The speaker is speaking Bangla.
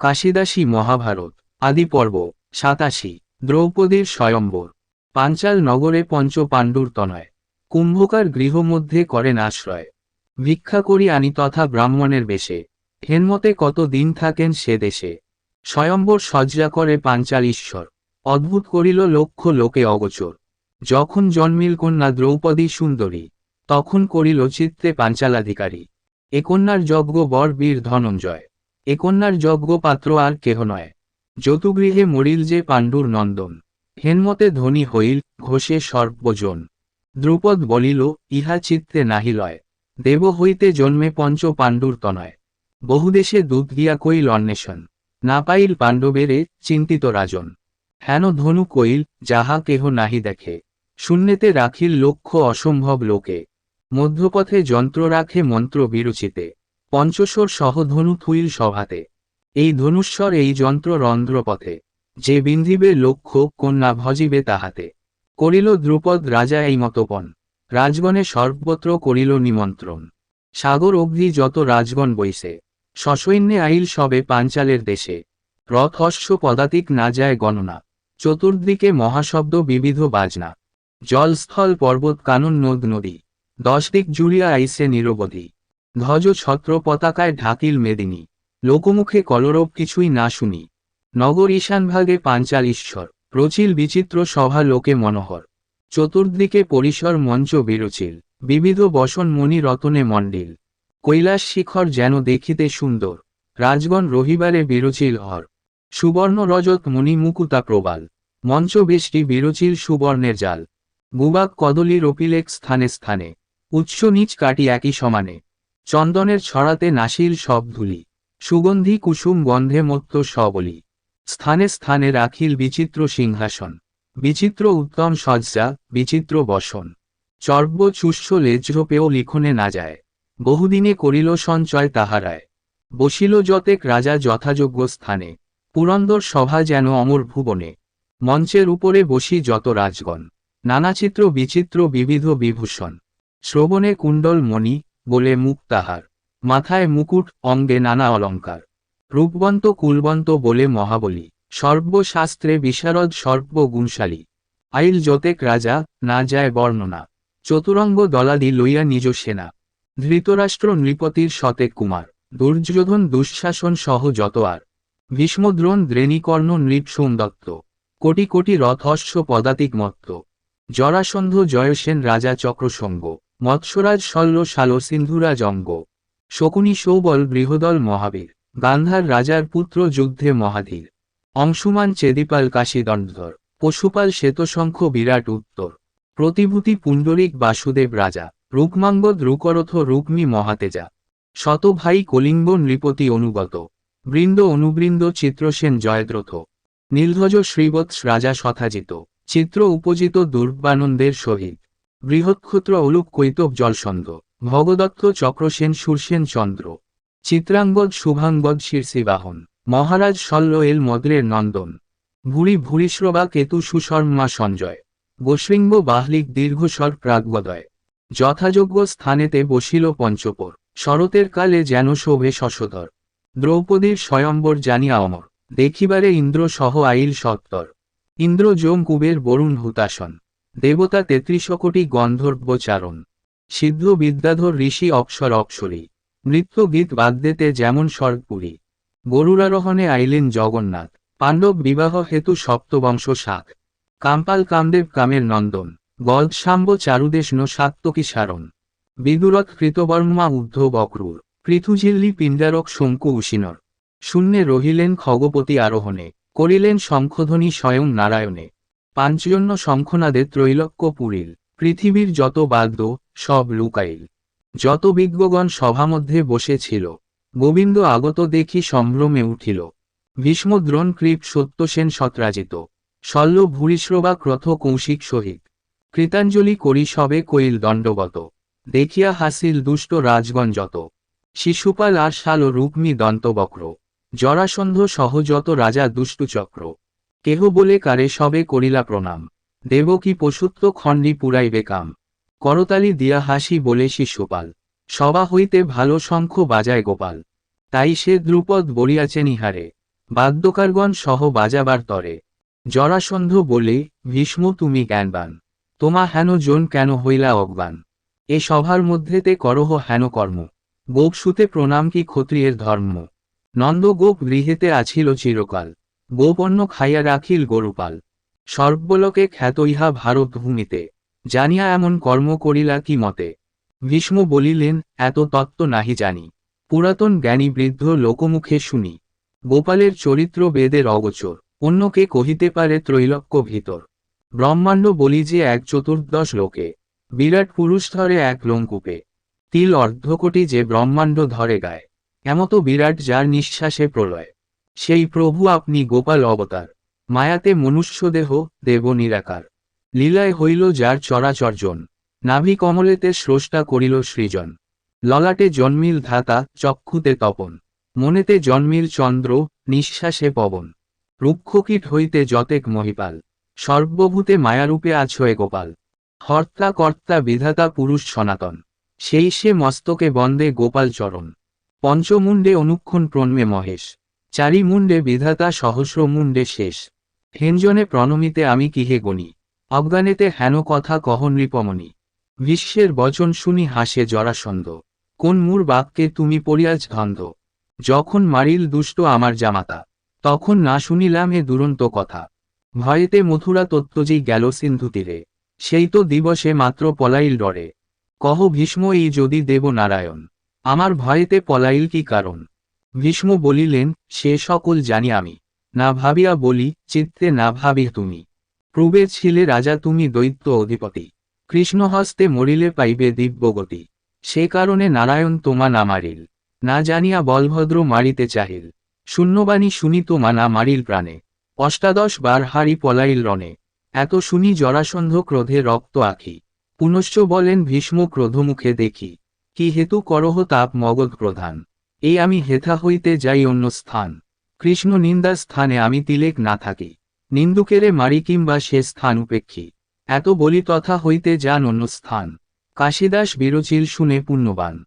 কাশিদাসী মহাভারত, আদি পর্ব, সাতাশি, দ্রৌপদীর স্বয়ম্বর, পাঞ্চাল নগরে পঞ্চ পাণ্ডুর তনয়, কুম্ভকার গৃহমধ্যে করেন আশ্রয়। ভিক্ষা করি আনি তথা ব্রাহ্মণের বেশে, হেনমতে কত দিন থাকেন সে দেশে। স্বয়ম্বর সজ্জা করে পাঞ্চাল ঈশ্বর, অদ্ভুত করিল লক্ষ লোকে অগোচর। যখন জন্মিল কন্যা দ্রৌপদী সুন্দরী, তখন করিল চিত্তে পাঞ্চালাধিকারী। এ কন্যার যজ্ঞ বর বীর ধনঞ্জয়। এ কন্যার যজ্ঞ পাত্র আর কেহ নয়। যতুগৃহে মরিল যে পাণ্ডুর নন্দন। হেনমতে ধনী হইল, ঘোষে সর্বজন। দ্রুপদ বলিল, ইহা চিত্তে নাহি লয়। দেব হইতে জন্মে পঞ্চ পাণ্ডুর তনয়। বহুদেশে দুধ গিয়া কইল অন্বেষণ। না পাইল পাণ্ডবেরে চিন্তিত রাজন। হেন ধনু কইল, যাহা কেহ নাহি দেখে। শূন্যেতে রাখিল লক্ষ্য অসম্ভব লোকে। মধ্যপথে যন্ত্র রাখে মন্ত্র বিরুচিতে। পঞ্চশোর সহ ধনু থুইল সভাতে। এই ধনুস্বর এই যন্ত্র রন্ধ্রপথে। যে বিন্ধিবে লক্ষ্য, কন্যা ভজিবে তাহাতে। করিল দ্রুপদ রাজা এই মতপন। রাজগণে সর্বত্র করিল নিমন্ত্রণ। সাগর অবধি যত রাজগণ বইছে। সসৈন্যে আইল সবে পাঞ্চালের দেশে। রথ অশ্ব পদাতিক না যায় গণনা। চতুর্দিকে মহাশব্দ বিবিধ বাজনা। জলস্থল পর্বত কানন নদ নদী। দশ দিক জুড়িয়া আইসে নিরবধি। ধ্বজ ছত্র পতাকায় ঢাকিল মেদিনী। লোকমুখে কলরব কিছুই না শুনি। নগর ঈশানভাগে পাঞ্চাল ঈশ্বর। প্রচিল বিচিত্র সভা লোকে মনোহর। চতুর্দিকে পরিসর মঞ্চ বিরচিল। বিবিধ বসন মণি রতনে মণ্ডিল কৈলাস শিখর যেন দেখিতে সুন্দর। রাজগণ রহিবারে বিরচিল হর। সুবর্ণ রজত মণি মুকুতা প্রবাল। মঞ্চ বেষ্টি বিরচিল সুবর্ণের জাল। গুবাক কদলি রপিলেক স্থানে স্থানে। উচ্চ নিচ কাটি একই সমানে। চন্দনের ছড়াতে নাসিল সব ধুলি, সুগন্ধি কুসুম গন্ধে মত্ত সবলি। স্থানে স্থানে রাখিল বিচিত্র সিংহাসন, বিচিত্র উত্তম সজ্জা, বিচিত্র বসন। চর্ব চুষ্য লেজ্রপেও লিখনে না যায়, বহুদিনে করিল সঞ্চয় তাহারায়। বসিল যতেক রাজা যথাযোগ্য স্থানে, পুরন্দর সভা যেন অমর ভুবনে। মঞ্চের উপরে বসি যত রাজগণ নানাচিত্র বিচিত্র বিবিধ বিভূষণ। শ্রবণে কুণ্ডল মণি বলে মুখ তাহার। মাথায় মুকুট, অঙ্গে নানা অলঙ্কার। রূপবন্ত, কুলবন্ত বলে মহাবলী। সর্বশাস্ত্রে বিশারদ, সর্বগুণশালী। আইল যতেক রাজা, না যায় বর্ণনা। চতুরঙ্গ দলাদি লইয়া নিজ সেনা। ধৃতরাষ্ট্র নৃপতির শতেক কুমার। দুর্যোধন দুঃশাসন সহ যত আর। ভীষ্মদ্রোণ, দ্রেণীকর্ণ, নৃপ সোমদত্ত কোটি কোটি রথস্য পদাতিক মত্ত। জরাসন্ধ জয়সেন রাজা চক্রসঙ্গ মৎস্যরাজ শল্য শাল সিন্ধুরাজ অঙ্গ শকুনি সৌবল বৃহদল মহাবীর, গান্ধার রাজার পুত্র যুদ্ধে মহাধীর, অংশুমান চেদিপাল কাশীদণ্ডধর, পশুপাল শ্বেতশঙ্খ বিরাট উত্তর, প্রতিভূতি পুণ্ডরিক বাসুদেব রাজা, রূপমাঙ্গদ রুকরথ রুক্মী মহাতেজা শত ভাই কলিঙ্গ নৃপতি অনুগত, বৃন্দ অনুবৃন্দ চিত্রসেন জয়দ্রথ, নীলধ্বজ শ্রীবৎস রাজা শথাজিত। চিত্র উপজিত দুর্বানন্দের সহিত। বৃহৎক্ষুত্র অলুক কৈতব জলসন্ধ। ভগদত্ত চক্রসেন সুরসেন চন্দ্র। চিত্রাঙ্গদ শুভাঙ্গদ শীর্ষিবাহন। মহারাজ শল্য এল মদ্রের নন্দন। ভুরি ভূরিশ্রবা কেতু সুশর্মা সঞ্জয়। গোশৃঙ্গ বাহলিক দীর্ঘস্বর প্রাগ্বদয় যথাযোগ্য স্থানেতে বসিল পঞ্চপর। শরতের কালে যেন শোভে শশধর। দ্রৌপদীর স্বয়ম্বর জানিয়া অমর। দেখিবারে ইন্দ্র সহ আইল সত্তর। ইন্দ্র যোম কুবের বরুণ হুতাসন দেবতা তেত্রিশ কোটি গন্ধর্বচারণ। সিদ্ধ বিদ্যাধর ঋষি অক্ষর অক্ষরী। নৃত্য গীত বাদ্যেতে যেমন স্বর্গপুরী। গরুরারোহণে আইলেন জগন্নাথ। পাণ্ডব বিবাহ হেতু সপ্তবংশ শাক কাম্পাল কামদেব কামের নন্দন। গলসাম্ব চারুদেশ ন সারণ বিদুরথ কৃতবর্মা উদ্ধ বক্রুর পৃথুঝিল্লি পিণ্ডারক শঙ্কু উশিনর। শূন্যে রহিলেন খগপতি আরোহণে। করিলেন শঙ্খধ্বনি স্বয়ং নারায়ণে। পাঞ্চজন্য শঙ্খনাদে ত্রৈলক্য পুরিল। পৃথিবীর যত বাদ্য সব লুকাইল। যত বিজ্ঞগণ সভামধ্যে বসেছিল, গোবিন্দ আগত দেখি সম্ভ্রমে উঠিল। ভীষ্মদ্রোণ কৃপ সত্যসেন সত্রাজিত। শল্য ভূরিশ্রবা ক্রথ কৌশিক সহিত। কৃতাঞ্জলি করি সবে কইল দণ্ডগত দেখিয়া হাসিল দুষ্ট রাজগণ যত। শিশুপাল আর শাল রূপমি দন্তবক্র। জরাসন্ধ সহযত রাজা দুষ্টুচক্র কেহ বলে কারে সবে করিলা প্রণাম। দেবকী পশুত্ব খণ্ডি পুরাইবে কাম। করতালি দিয়া হাসি বলে শিশুপাল। সভা হইতে ভালো শঙ্খ বাজায় গোপাল। তাই সে দ্রুপদ বলিয়াছে নিহারে বাদ্যকারগণ সহ বাজাবার তরে। জরাসন্ধ বলে, ভীষ্ম, তুমি জ্ঞানবান। তোমা হেন জন কেন হইলা অজ্ঞান? এ সভার মধ্যেতে করহ হেন কর্ম। গোপসুতে প্রণাম কি ক্ষত্রিয়ের ধর্ম? নন্দগোপ গৃহেতে আছিল চিরকাল গোপন্ন খাইয়া রাখিল গরুপাল। সর্বলোকে খ্যাত ইহা ভারত ভূমিতে জানিয়া এমন কর্ম করিলা কি মতে? ভীষ্ম বলিলেন, এত তত্ত্ব নাহি জানি, পুরাতন জ্ঞানী বৃদ্ধ লোকমুখে শুনি, গোপালের চরিত্র বেদের অগোচর অন্যকে কহিতে পারে ত্রৈলক্য ভিতর। ব্রহ্মাণ্ড বলি যে এক চতুর্দশ লোকে, বিরাট পুরুষ ধরে এক লঙ্কুপে তিল অর্ধকোটি যে ব্রহ্মাণ্ড ধরে গায়। এমতো বিরাট যার নিঃশ্বাসে প্রলয়। সেই প্রভু আপনি গোপাল অবতার। মায়াতে মনুষ্যদেহ, দেব নিরাকার। লীলায় হইল যার চরাচর্জন নাভি কমলেতে স্রষ্টা করিল সৃজন। ললাটে জন্মিল ধাতা, চক্ষুতে তপন। মনেতে জন্মিল চন্দ্র, নিঃশ্বাসে পবন। রুক্ষকীট হইতে যতেক মহিপাল। সর্বভূতে মায়ারূপে আছয়ে গোপাল। হর্তা কর্তা বিধাতা পুরুষ সনাতন। সেই সে মস্তকে বন্দে গোপাল চরণ। পঞ্চমুণ্ডে অনুক্ষণ প্রণমে মহেশ চারি মুণ্ডে বিধাতা সহস্র মুণ্ডে শেষ। হেঞ্জনে প্রণমিতে আমি কিহে গণি, অজ্ঞানেতে হেন কথা কহ নৃপমণি। বিশ্বের বচন শুনি হাসে জরাসন্ধ, কোন মূর বাক্যে তুমি পড়িয়াছ ধন্ধ? যখন মারিল দুষ্ট আমার জামাতা, তখন না শুনিলাম এ দুরন্ত কথা। ভয়েতে মথুরা তত্ত্বজি গেল সিন্ধু তীরে, সেই তো দিবসে মাত্র পলাইল ডরে। কহ ভীষ্ম এই যদি দেব নারায়ণ আমার ভয়েতে পলাইল কি কারণ? ভীষ্ম বলিলেন, সে সকল জানি আমি। না ভাবিয়া বলি, চিত্তে না ভাবি তুমি। পূর্বে ছিলে রাজা তুমি দৈত্য অধিপতি। কৃষ্ণহস্তে মরিলে পাইবে দিব্যগতি। সে কারণে নারায়ণ তোমা না মারিল। না জানিয়া বলভদ্র মারিতে চাহিল। শূন্যবাণী শুনি তোমা না মারিল প্রাণে। অষ্টাদশ বার হারি পলাইল রণে। এত শুনি জরাসন্ধ ক্রোধে রক্ত আখি। পুনশ্চ বলেন, ভীষ্ম ক্রোধমুখে দেখি। কি হেতু করহ তাপ মগধ প্রধান? এই আমি হেথা হইতে যাই অন্য স্থান। কৃষ্ণ নিন্দার স্থানে আমি তিলেক না থাকি। নিন্দুকেরে মারি কিংবা সে স্থান উপেক্ষী। এত বলি তথা হইতে যান অন্য স্থান। কাশীদাস বিরচিল শুনে পুণ্যবান।